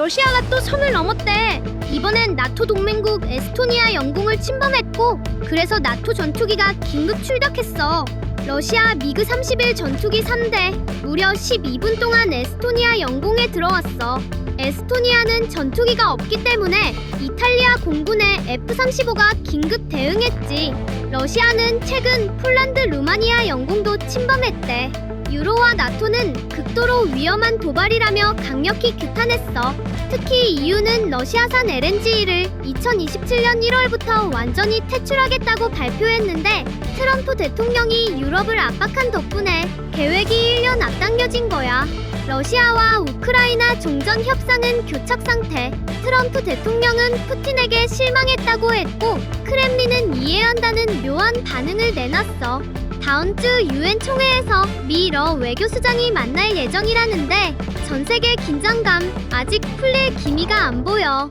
러시아가 또 선을 넘었대. 이번엔 나토 동맹국 에스토니아 영공을 침범했고 그래서 나토 전투기가 긴급 출격했어. 러시아 미그 31 전투기 3대 무려 12분 동안 에스토니아 영공에 들어왔어. 에스토니아는 전투기가 없기 때문에 이탈리아 공군의 F-35가 긴급 대응했지. 러시아는 최근 폴란드, 루마니아 영공도 침범했대. 유로와 나토는 극도로 위험한 도발이라며 강력히 규탄했어. 특히 EU는 러시아산 LNG를 2027년 1월부터 완전히 퇴출하겠다고 발표했는데 트럼프 대통령이 유럽을 압박한 덕분에 계획이 1년 앞당겨진 거야. 러시아와 우크라이나 종전 협상은 교착 상태. 트럼프 대통령은 푸틴에게 실망했다고 했고 크렘린은 이해한다는 묘한 반응을 내놨어. 다음 주 유엔 총회에서 미 러 외교수장이 만날 예정이라는데 전 세계 긴장감 아직 풀릴 기미가 안 보여.